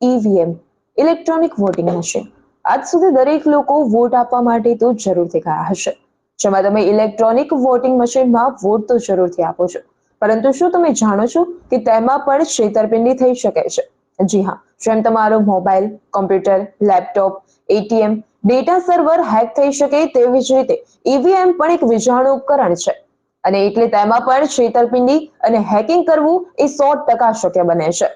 EVM electronic voting machine આજ સુધી દરેક લોકો વોટ આપવા માટે તો જરૂરથી ગયા હશે. જેમાં તમે ઇલેક્ટ્રોનિક વોટિંગ મશીનમાં વોટ તો જરૂરથી આપો છો. પરંતુ શું તમે જાણો છો કે તેમાં પણ છેતરપિંડી થઈ શકે છે? જી હા, જેમ તમારો mobile, computer, laptop ATM data server hack થઈ શકે તેવી જ રીતે ઈવીએમ પણ એક વિજાણુ ઉપકરણ છે. અને એટલે તેમાં પણ છેતરપિંડી અને હેકિંગ કરવું એ સો ટકા શક્ય બને છે.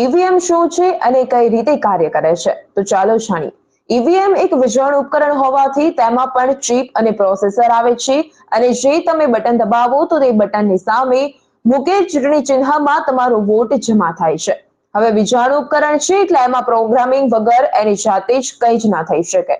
ઈવીએમ શું છે અને કઈ રીતે કાર્ય કરે છે? તો ચાલો જાણીએ. ઈવીએમ એક વિજાણુ ઉપકરણ હોવાથી તેમાં પણ ચીપ અને પ્રોસેસર આવે છે અને જે તમે બટન દબાવો તો તે બટનની સામે મૂકેલ ચૂંટણી ચિહ્નમાં તમારો વોટ જમા થાય છે. હવે વિજાણુ ઉપકરણ છે એટલે એમાં પ્રોગ્રામિંગ વગર એની જાતે જ કંઈ જ ના થઈ શકે.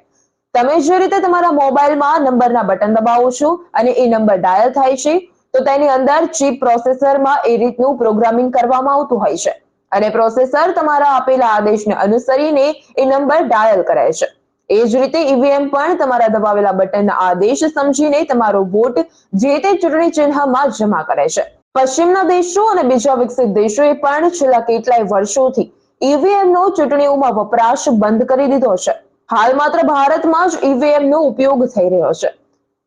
તમે જે રીતે તમારા મોબાઈલમાં નંબરના બટન દબાવો છો અને એ નંબર ડાયલ થાય છે, તો તેની અંદર ચીપ પ્રોસેસરમાં એ રીતનું પ્રોગ્રામિંગ કરવામાં આવતું હોય છે. અને પ્રોસેસર તમારા આપેલા આદેશને અનુસરીને એ નંબર ડાયલ કરે છે. એ જ રીતે ઈવીએમ પણ તમારા દબાવેલા બટનના આદેશ સમજીને તમારો વોટ જે તે ચૂંટણી ચિહ્નમાં જમા કરે છે. પશ્ચિમના દેશો અને બીજા વિકસિત દેશોએ પણ છેલ્લા કેટલાય વર્ષોથી ઈવીએમ નો ચૂંટણીઓમાં વપરાશ બંધ કરી દીધો છે. હાલ માત્ર ભારતમાં જ ઈવીએમ નો ઉપયોગ થઈ રહ્યો છે.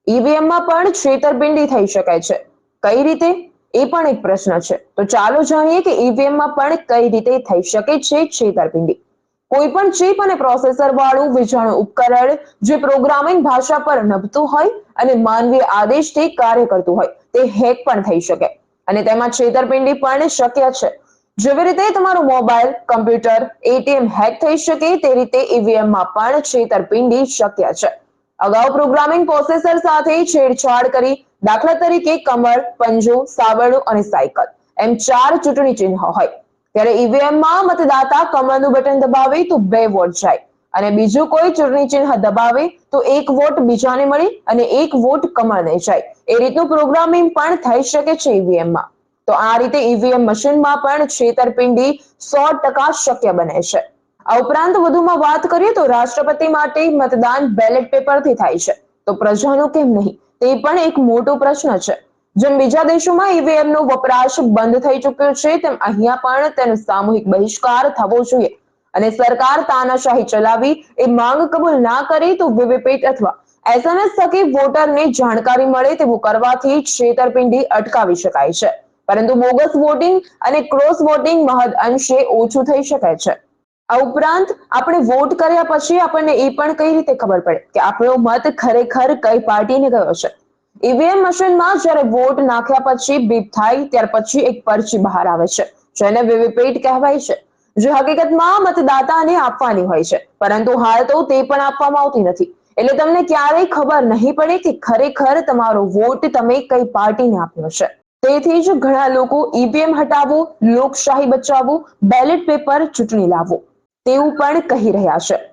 ઈવીએમમાં પણ છેતરપિંડી થઈ શકે છે. કઈ રીતે? એ પણ એક પ્રશ્ન છે. તો ચાલો જાણીએ કે ઈવીએમમાં પણ કઈ રીતે થઈ શકે છે છેતરપિંડી. કોઈ પણ ચીપ અને પ્રોસેસર વાળું વિજાણુ ઉપકરણ જે પ્રોગ્રામિંગ ભાષા પર નભતું હોય અને માનવીય આદેશથી કાર્ય કરતું હોય, તે હેક પણ થઈ શકે. અને તેમાં છેતરપિંડી પણ શક્ય છે. જેવી રીતે તમારો મોબાઈલ, કમ્પ્યુટર એટીએમ હેક થઈ શકે, તે રીતે ઈવીએમમાં પણ છેતરપિંડી શક્ય છે. અગાઉ પ્રોગ્રામિંગ પ્રોસેસર સાથે છેડછાડ કરી દાખલા તરીકે કમર પંજો સાવરણું અને સાયકલ. એમ ચાર ચૂંટણી ચિહ્ન હોય. ત્યારે ઈવીએમમાં મતદાતા કમળનું બટન દબાવે તો બે વોટ જાય અને બીજું કોઈ ચૂંટણી ચિહ્ન દબાવે તો એક વોટ બીજાને મળે અને એક વોટ કમળને જાય. એ રીતનું પ્રોગ્રામિંગ પણ થઈ શકે છે ઈવીએમમાં તો આ રીતે ઈવીએમ મશીનમાં પણ છેતરપિંડી સો ટકા શક્ય બને છે. આ ઉપરાંત વધુમાં વાત કરીએ તો રાષ્ટ્રપતિ માટે મતદાન બેલેટ પેપરથી થાય છે. તો પ્રજાનું કેમ નહીં? તે પણ એક મોટો પ્રશ્ન છે. જેમ બીજા દેશોમાં ઈવીએમ નો વપરાશ બંધ થઈ ચુક્યો છે, તેમ અહીંયા પણ તેનો સામૂહિક બહિષ્કાર થવો જોઈએ. અને સરકાર તાનાશાહી ચલાવી, એ માંગ કબૂલ ના કરે તો વીવીપેટ અથવા એસએમએસ થકી વોટરને જાણકારી મળે તેવું કરવાથી છેતરપિંડી અટકાવી શકાય છે. પરંતુ બોગસ વોટિંગ અને ક્રોસ વોટિંગ મહદ અંશે ઓછું થઈ શકે છે. આ ઉપરાંત આપણે વોટ કર્યા પછી આપણને એ પણ કઈ રીતે ખબર પડે કે આપણો મત ખરેખર કઈ પાર્ટીને ગયો છે? ઈવીએમ મશીનમાં જ્યારે વોટ નાખ્યા પછી બીપ થાય, ત્યાર પછી એક પરચી બહાર આવે છે, જેને વીવીપેટ કહેવાય છે, જે હકીકતમાં મતદાતાને આપવાની હોય છે. પરંતુ હાલ તો તે પણ આપવામાં આવતી નથી. એટલે તમને ક્યારેય ખબર નહીં પડે કે ખરેખર તમારો વોટ તમે કઈ પાર્ટીને આપ્યો છે. તેથી જ ઘણા લોકો ઈવીએમ હટાવવું લોકશાહી બચાવવું બેલેટ પેપર ચૂંટણી લાવવું તેવું પણ કહી રહ્યા છે.